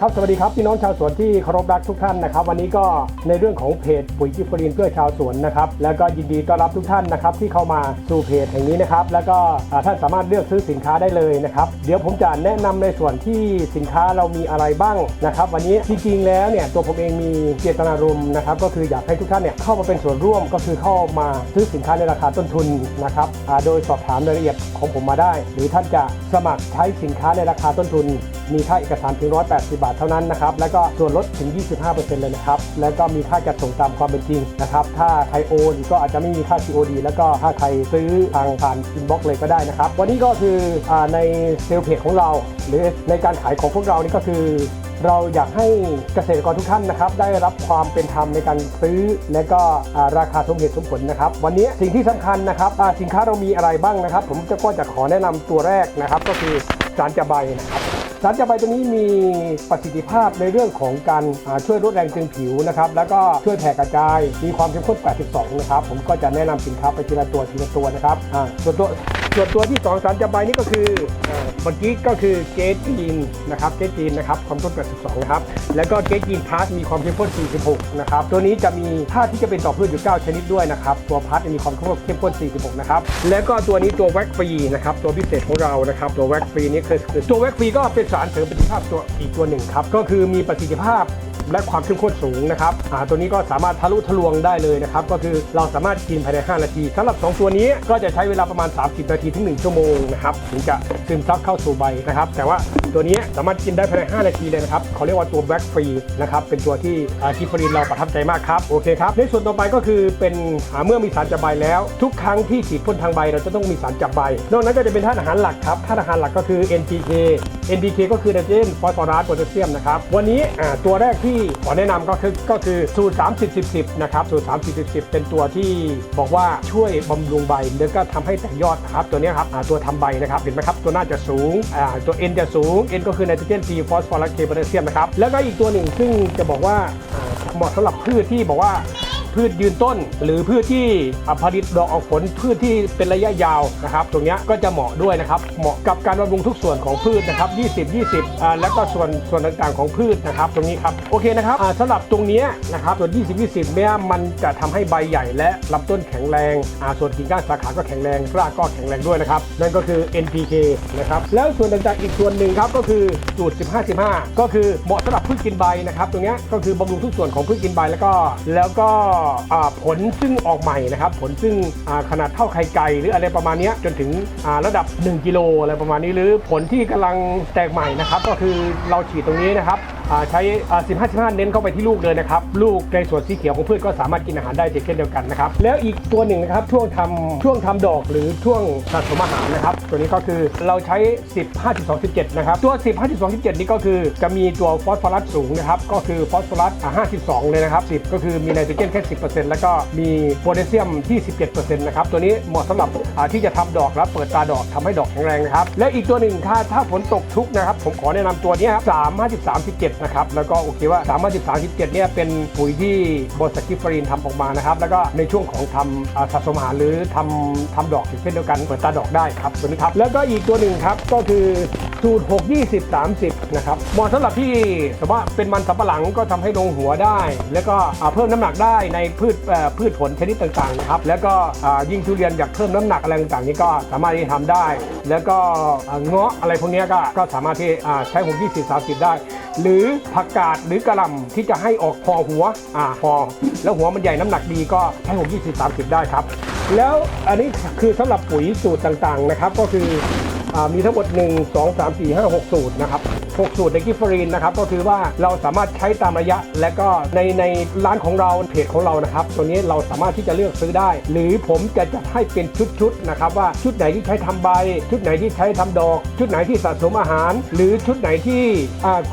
ครับสวัสดีครับพี่น้องชาวสวนที่เคารพรักทุกท่านนะครับ วันนี้ก็ในเรื่องของเพจปุ๋ยกิฟฟรีนเพื่อชาวสวนนะครับแล้วก็ยินดีต้อนรับทุกท่านนะครับที่เข้ามาสู่เพจแห่งนี้นะครับแล้วก็ท่านสามารถเลือกซื้อสินค้าได้เลยนะครับเดี๋ยวผมจะแนะนำในส่วนที่สินค้าเรามีอะไรบ้างนะครับวันนี้จริงๆแล้วเนี่ยตัวผมเองมีเจตนารมณ์นะครับก็คืออยากให้ทุกท่านเนี่ยเข้ามาเป็นส่วนร่วมก็คือเข้ามาซื้อสินค้าในราคาต้นทุนนะครับโดยสอบถามรายละเอียดของผมมาได้ หรือท่านจะสมัครใช้สินค้าในราคาต้นทุน มีค่าเอกสารเพียง180 บาทเท่านั้นนะครับ แล้วก็ส่วนลดถึง 25%เลยนะครับ แล้วก็มีค่าจัดส่งตามความเป็นจริงนะครับ ถ้าใครโอนก็อาจจะไม่มีค่า COD แล้วก็ถ้าใครซื้อทางผ่านอินบ็อกซ์เลยก็ได้นะครับ วันนี้ก็คืออในเซลล์เพจของเรา หรือในการขายของพวกเรานี่ก็คือเราอยากให้เกษตรกรทุกท่านนะครับ ได้รับความเป็นธรรมในการซื้อ และก็ราคาสมเหตุสมผลนะครับ วันนี้สิ่งที่สำคัญนะครับสินค้าเรามีอะไรบ้างนะครับ ผมจะก็จะขอแนะนำตัวแรกนะครับ ก็คือสารจะใบนะครับ สารจะใบตัวนี้มีประสิทธิภาพในเรื่องของการช่วยลดแรงตึงผิวนะครับแล้วก็ช่วยแผ่กระจาย มีความเข้มข้น 82 นะครับ ผมก็จะแนะนำสินค้าไปทีละตัวทีละตัวนะครับอ่าส่วนตัว ส่วนตัวที่2สารจะใบนี่ก็คือเมื่อกี้ก็คือเกจีนนะครับเกจีนนะครับความข้น82นะครับแล้วก็เกจีนพาร์ทมีความเข้มข้น46นะครับตัวนี้จะมีท่าที่จะเป็นต่อพืชอยู่ 9 ชนิดด้วยนะครับตัวพาร์ทมีความเข้มข้น46นะครับแล้วก็ตัวนี้ตัวแว็กฟรีนะครับตัวพิเศษของเรานะครับตัวแว็กฟรีนี่คือคือตัวแว็กฟรีก็เป็นสารเสริมประสิทธิภาพตัวอีกตัวหนึ่งครับก็คือมีประสิทธิภาพ และความเข้มข้นสูงนะครับอ่าตัวนี้ก็สามารถทะลุทะลวงได้เลยนะครับ ก็คือเราสามารถกินภายใน 5 นาทีสำหรับ 2 ตัวนี้ก็จะใช้เวลาประมาณ 30 นาทีถึง 1 ชั่วโมงนะครับถึงจะซึมซับเข้าสู่ใบนะครับ แต่ว่าตัวนี้สามารถกินได้ภายใน 5 นาทีเลยนะครับเขาเรียกว่าตัวแบล็กฟรีนะครับเป็นตัวที่อ่ากิฟฟรีนเราประทับใจมากครับโอเคครับในส่วนต่อไปก็คือเป็นอ่าเมื่อมีสารจับใบแล้ว ทุกครั้งที่ฉีดพ่นทางใบเราจะต้องมีสารจับใบ นอกนั้นก็จะเป็นธาตุอาหารหลักครับธาตุอาหารหลักก็คือ NPK NPK ก็คือไนโตรเจนฟอสฟอรัสโพแทสเซียมนะครับวันนี้อ่าตัวแรกที่ขอแนะนำก็คือก็คือสูตร 30 10 10 นะครับ สูตร 30 10 10 เป็นตัวที่บอกว่าช่วยบำรุงใบแล้วก็ทำให้แตกยอดนะครับ ตัวนี้ครับตัวทำใบนะครับ เห็นไหมครับ ตัวหน้าจะสูงอ่าตัว N จะสูง N ก็คือไนโตรเจน P ฟอสฟอรัสเคโพแทสเซียมนะครับ แล้วก็อีกตัวหนึ่งซึ่งจะบอกว่าอ่าเหมาะสำหรับพืชที่บอกว่า พืชยืนต้น หรือพืชที่อะผลิตดอกออกผลพืชที่เป็นระยะยาวนะครับ ตรงนี้ก็จะเหมาะด้วยนะครับ เหมาะกับการบำรุงทุกส่วนของพืชนะครับ 20 20อ่าแล้วก็ส่วนส่วนต่างๆของพืชนะครับ ตรงนี้ครับโอเคนะครับอ่าสำหรับตรงนี้นะครับส่วน 20 20เนี่ยมันจะทำให้ใบใหญ่และลำต้นแข็งแรงอ่าส่วนกิ่งก้านสาขาก็แข็งแรงรากก็แข็งแรงด้วยนะครับนั่นก็คือ NPK นะครับแล้วส่วนต่างๆอีกส่วนหนึ่งครับก็คือสูตร 15 15 ก็คือเหมาะสำหรับพืชกินใบนะครับตรงนี้ก็คือบำรุงทุกส่วนของพืชกินใบแล้วก็แล้วก็ผลซึ่งออกใหม่นะครับ ผลซึ่งขนาดเท่าไข่ไก่หรืออะไรประมาณนี้จนถึงระดับ 1กิโลอะไรประมาณนี้หรือผลที่กำลังแตกใหม่นะครับ ก็คือเราฉีดตรงนี้นะครับ ใช้15 15 เน้นเข้าไปที่ลูกเลยนะครับ ลูกในส่วนสีเขียวของพืชก็สามารถกินอาหารได้เช่นเดียวกันนะครับ แล้วอีกตัวหนึ่งนะครับช่วงทำช่วงทำดอกหรือช่วงสะสมอาหารนะครับ ตัวนี้ก็คือเราใช้ 10 5 2 17 นะครับ ตัว 10 5 2 17 นี่ก็คือจะมีตัวฟอสฟอรัสสูงนะครับ ก็คือฟอสฟอรัส 52 เลยนะครับ 10 ก็คือมีไนโตรเจนแค่ 10%แล้วก็มีโพแทสเซียมที่ 17%นะครับ ตัวนี้เหมาะสำหรับที่จะทำดอกและเปิดตาดอกทำให้ดอกแข็งแรงนะครับ และอีกตัวหนึ่งถ้าถ้าฝนตกชุกนะครับผมขอแนะนำตัวนี้ครับ3 53 17นะครับ แล้วก็โอเคว่า3 53 17เนี่ยเป็นปุ๋ยที่บริษัทกิฟฟรีนทำออกมานะครับ แล้วก็ในช่วงของทำสะสมอาหารหรือทำทำดอกเช่นเดียวกันเปิดตาดอกได้ครับตัวนี้ครับ แล้วก็อีกตัวหนึ่งครับก็คือสูตร 6 20 30 นะครับเหมาะสำหรับที่สมมติว่าเป็นมันสำปะหลังก็ทำให้ลงหัวได้ แล้วก็เพิ่มน้ำหนักได้ในพืชพืชผลชนิดต่างๆนะครับ แล้วก็ยิ่งทุเรียนอยากเพิ่มน้ำหนักอะไรต่างๆนี้ก็สามารถที่ทำได้ แล้วก็เงาะอะไรพวกนี้ก็ก็สามารถที่อ่าใช้ 6 20 30 ได้ หรือผักกาดหรือกระลำที่จะให้ออกพอหัวอ่าพอ แล้วหัวมันใหญ่น้ำหนักดีก็ใช้6 20 30 ได้ครับ แล้วอันนี้คือสำหรับปุ๋ยสูตรต่างๆนะครับ ก็คืออมีทั้งหมด 1 2 3 4 5 6 สูตรนะครับ 6สูตรในกิฟฟรีนนะครับก็คือว่าเราสามารถใช้ตามระยะ และก็ในในร้านของเราเพจของเรานะครับตัวนี้เราสามารถที่จะเลือกซื้อได้ หรือผมจะจัดให้เป็นชุดๆนะครับว่าชุดไหนที่ใช้ทำใบ ชุดไหนที่ใช้ทำดอก ชุดไหนที่สะสมอาหาร หรือชุดไหนที่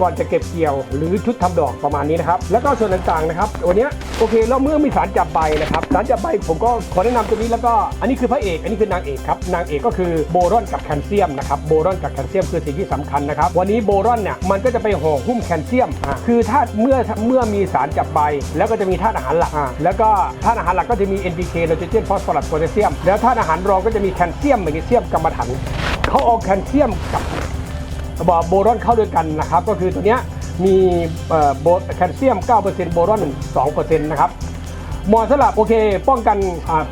ก่อนจะเก็บเกี่ยว หรือชุดทำดอกประมาณนี้นะครับแล้วก็ส่วนต่างๆนะครับวันนี้โอเคแล้วเมื่อมีสารจับใบนะครับสารจับใบผมก็ขอแนะนำตัวนี้แล้วก็อันนี้คือพระเอกอันนี้คือนางเอกครับนางเอกก็คือโบรอนกับแคลเซียมนะครับโบรอนกับแคลเซียมคือสิ่งที่สำคัญนะครับวันนี้โบรอนเนี่ยมันก็จะไปห่อหุ้มแคลเซียม คือถ้าเมื่อเมื่อมีสารจับใบ แล้วก็จะมีธาตุอาหารหลัก แล้วก็ธาตุอาหารหลักก็จะมี NPK ไนโตรเจนฟอสฟอรัสโพแทสเซียม แล้วธาตุอาหารรองก็จะมีแคลเซียมแมกนีเซียมกัมมันถันเขาเอาแคลเซียมกับบอโบรอนเข้าด้วยกันนะครับ ก็คือตัวเนี้ยมีโบแคลเซียม 9%โบรอน 2%นะครับ เหมาะสำหรับโอเคป้องกัน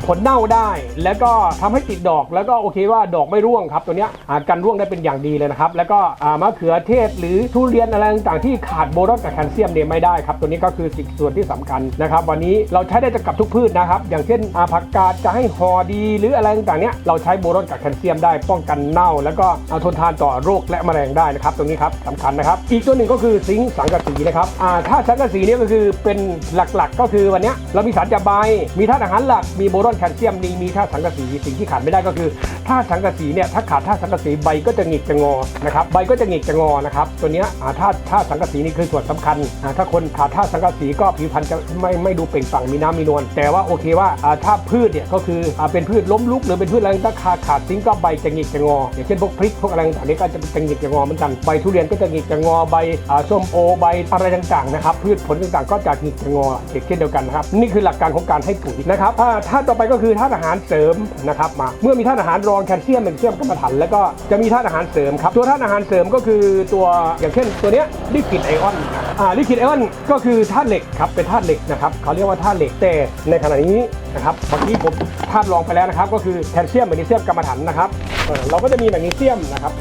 ผลเน่าได้ แล้วก็ทำให้ติดดอกแล้วก็โอเคว่าดอกไม่ร่วงครับตัวเนี้ยอ่ากันร่วงได้เป็นอย่างดีเลยนะครับ แล้วก็มะเขือเทศหรือทุเรียนอะไรต่างๆที่ขาดโบรอนกับแคลเซียมเนี่ยไม่ได้ครับ ตัวนี้ก็คือสิ่งส่วนที่สำคัญนะครับ วันนี้เราใช้ได้กับทุกพืชนะครับ อย่างเช่นผักกาดจะให้หอดีหรืออะไรต่างๆเนี้ยเราใช้โบรอนกับแคลเซียมได้ป้องกันเน่า แล้วก็ทนทานต่อโรคและแมลงได้นะครับตรงนี้ครับสำคัญนะครับ อีกตัวหนึ่งก็คือซิงค์สังกะสีนะครับถ้าสังกะสีเนี่ยก็คือเป็นหลักๆ ก็คือวันเนี้ยเรามีสารจะใบ มีธาตุอาหารหลัก มีโบรอนแคลเซียมมีมีธาตุสังกะสี สิ่งที่ขาดไม่ได้ก็คือธาตุสังกะสีเนี่ย ถ้าขาดธาตุสังกะสีใบก็จะหงิกจะงอ นะครับ ใบก็จะหงิกจะงอ นะครับ ตัวเนี้ยธาตุธาตุสังกะสีนี่คือส่วนสำคัญ ถ้าคนขาดธาตุสังกะสีก็ผิวพรรณจะไม่ไม่ดูเปล่งปลั่งมีน้ำมีนวล แต่ว่าโอเคว่าถ้าพืชเนี่ยก็คือเป็นพืชล้มลุกหรือเป็นพืชอะไรถ้าขาดขาดซิงก็ใบจะหงิกจะงอ อย่างเช่นพวกพริกพวกอะไรต่างๆนี่ก็จะเป็นหงิกจะงอเหมือนกัน ใบทุเรียนก็จะหงิกจะงอ ใบอ่าส้มโอ ใบอะไรต่างๆนะครับ พืชผลต่างๆ ก็จะหงิกจะงอเช่นเดียวกันนะครับ นี่คือหลักการของการให้ปุ๋ยนะครับอ่าธาตุต่อไปก็คือธาตุอาหารเสริมนะครับมาเมื่อมีธาตุอาหารรองแคลเซียมแมกนีเซียมกรรมฐานแล้วก็จะมีธาตุอาหารเสริมครับตัวธาตุอาหารเสริมก็คือตัวอย่างเช่น ตัวเนี้ยลิควิดไอออนอ่าลิควิดไอออนก็คือธาตุเหล็กครับเป็นธาตุเหล็กนะครับเขาเรียกว่าธาตุเหล็กแต่ในขณะนี้นะครับเมื่อกี้ผมธาตุรองไปแล้วนะครับก็คือแคลเซียมแมกนีเซียมกรรมฐานนะครับเออเราก็จะมีแมกนีเซียมนะครับ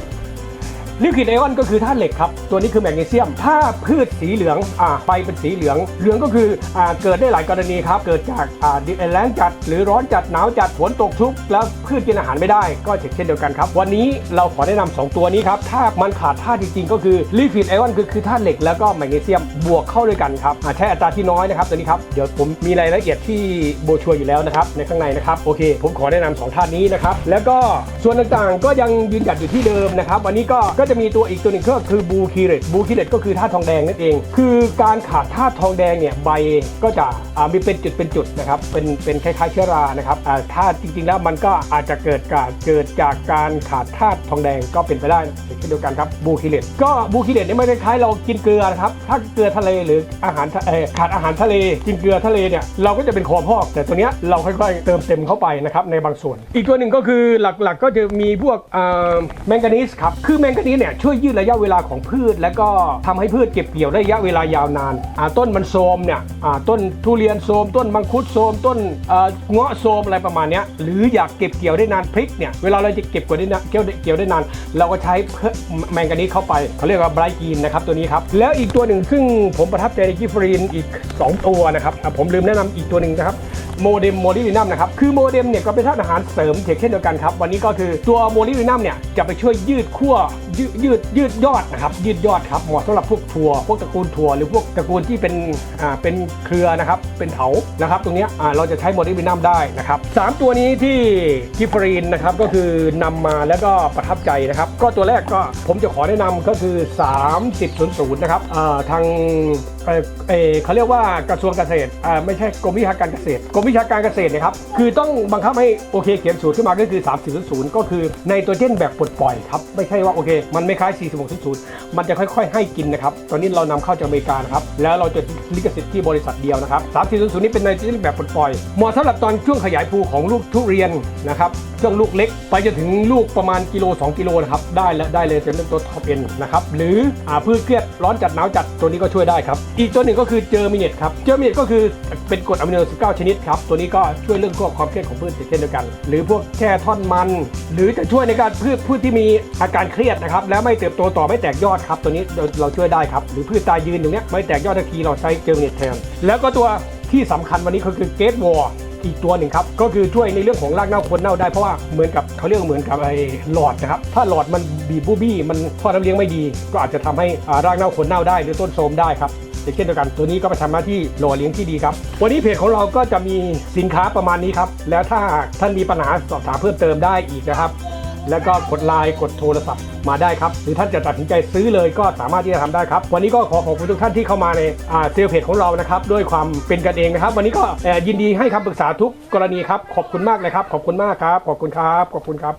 ลิควิดไอออนก็คือธาตุเหล็กครับ ตัวนี้คือแมกนีเซียม ถ้าพืชสีเหลืองอ่าใบเป็นสีเหลือง เหลืองก็คืออ่าเกิดได้หลายกรณีครับ เกิดจากอ่าดินแล้งจัด หรือร้อนจัดหนาวจัดฝนตกชุก แล้วพืชกินอาหารไม่ได้ก็เช่นเดียวกันครับ วันนี้เราขอแนะนำสองตัวนี้ครับ ถ้ามันขาดธาตุจริงๆ ก็คือลิควิดไอออนคือคือธาตุเหล็กแล้วก็แมกนีเซียมบวกเข้าด้วยกันครับอ่าใช้อัตราที่น้อยนะครับตัวนี้ครับเดี๋ยวผมมีรายละเอียดที่โบชัวร์อยู่แล้วนะครับในข้างในนะครับโอเคผมขอแนะนำสองธาตุนี้นะครับแล้วก็ส่วนต่างๆก็ยังยืนหยัดอยู่ที่เดิมนะครับวันนี้ก็ก็จะมีตัวอีกตัวหนึ่งก็คือบูคีเรตบูคีเรตก็คือธาตุทองแดงนั่นเอง คือการขาดธาตุทองแดงเนี่ยใบก็จะมีเป็นจุดเป็นจุดนะครับเป็นเป็นคล้ายๆเชื้อรานะครับอ่าธาตุจริงๆแล้วมันก็อาจจะเกิดการเกิดจากการขาดธาตุ ทองแดงก็เป็นไปได้เช่นเดียวกันครับบูคีเรตก็บูคีเรตเนี่ยไม่ได้คล้ายเรากินเกลือนะครับถ้าเกลือทะเลหรืออาหารเออขาดอาหารทะเล กินเกลือทะเลเนี่ยเราก็จะเป็นคอพอก แต่ตัวเนี้ยเราค่อยๆเติมเต็มเข้าไปนะครับในบางส่วน อีกตัวหนึ่งก็คือหลักๆก็จะมีพวกแมงกานีสครับคือแมงกานีสเนี่ยช่วยยืดระยะเวลาของพืช และก็ทำให้พืชเก็บเกี่ยวได้ระยะเวลายาวนานต้นมันโทมเนี่ยต้นทุเรียนโทมต้นมังคุดโทมต้นเงาะโทมอะไรประมาณนี้หรืออยากเก็บเกี่ยวได้นานพริกเนี่ยเวลาเราจะเก็บเกี่ยวได้นานเกี่ยวได้เกี่ยวได้นาน เราก็ใช้เพิ่มแมงกานีสเข้าไปเขาเรียกว่าไบรท์กีนนะครับตัวนี้ครับ แล้วอีกตัวหนึ่งซึ่งผมประทับใจในกิฟรีนอีก 2 ตัวนะครับผมลืมแนะนำอีกตัวหนึ่งนะครับ โมเดมโมลิลินัมนะครับ คือโมเดมเนี่ยก็เป็นธาตุอาหารเสริมเช่นเดียวกันครับ วันนี้ก็คือตัวโมลิลินัมเนี่ยจะไปช่วยยืดขั้วยืดยืดยืดยอดนะครับยืดยอดครับเหมาะสำหรับพวกถั่วพวกตระกูลถั่วหรือพวกตระกูลที่เป็นอ่าเป็นเครือนะครับเป็นเถานะครับตรงนี้อ่าเราจะใช้โมลิลินัมได้นะครับสามตัวนี้ที่กิฟรีนนะครับก็คือนำมาแล้วก็ประทับใจนะครับ ก็ตัวแรกก็ผมจะขอแนะนำก็คือ 3000นะครับอ่าทางเออเขาเรียกว่ากระทรวงเกษตรอ่าไม่ใช่กรมวิชาการเกษตรกรมวิชาการเกษตรนะครับคือต้องบังคับให้โอเคเขียนสูตรขึ้นมาก็คือ 3000 ก็คือไนโตรเจนแบบปลดปล่อยครับไม่ใช่ว่าโอเค มันไม่คล้าย4600 มันจะค่อยๆ ให้กินนะครับตอนนี้เรานำเข้าจากอเมริกานะครับแล้วเราจะลิขสิทธิ์ที่บริษัทเดียวนะครับ3000 นี่เป็นไนโตรเจนแบบปลดปล่อยเหมาะสำหรับตอนช่วงขยายภูของลูกทุเรียนนะครับช่วงลูกเล็ก ไปจนถึงลูกประมาณกิโล 2 กิโลนะครับได้แล้วได้เลยเป็นตัวท็อปเอ็นนะครับหรืออ่าพืชเครียดร้อนจัดหนาวจัดตัวนี้ก็ช่วยได้ครับอีกตัวหนึ่งก็คือเจอร์มิเนตครับเจอร์มิเนตก็คือเป็นกรดอะมิโน19 ชนิดครับ ตัวนี้ก็ช่วยเรื่องควบความเครียดของพืชเช่นเดียวกัน หรือพวกแค่ท่อนมัน หรือจะช่วยในการพืชพืชที่มีอาการเครียดนะครับแล้วไม่เติบโตต่อไม่แตกยอดครับ ตัวนี้เราช่วยได้ครับ หรือพืชตายยืนอย่างเนี้ยไม่แตกยอดทันทีเราใช้เจอร์มิเนตแทน แล้วก็ตัวที่สำคัญวันนี้ก็คือเกตวอร์อีกตัวหนึ่งครับ ก็คือช่วยในเรื่องของรากเน่าคนเน่าได้เพราะว่าเหมือนกับเขาเรียกเหมือนกับไอ้หลอดนะครับ ถ้าหลอดมันบีบบูบี้มันท่อน้ำเลี้ยงไม่ดี ก็อาจจะทำให้รากเน่าคนเน่าได้หรือต้นโทรมได้ครับ เช่นเดียวกันตัวนี้ก็ไปทำหน้าที่หล่อเลี้ยงที่ดีครับ วันนี้เพจของเราก็จะมีสินค้าประมาณนี้ครับ แล้วถ้าท่านมีปัญหาสอบถามเพิ่มเติมได้อีกนะครับ แล้วก็กดไลน์กดโทรศัพท์มาได้ครับ หรือท่านจะตัดสินใจซื้อเลยก็สามารถที่จะทำได้ครับ วันนี้ก็ขอขอบคุณทุกท่านที่เข้ามาในอ่าเซลเพจของเรานะครับ ด้วยความเป็นกันเองนะครับ วันนี้ก็ยินดีให้คำปรึกษาทุกกรณีครับ ขอบคุณมากเลยครับ ขอบคุณมากครับ ขอบคุณครับ ขอบคุณครับ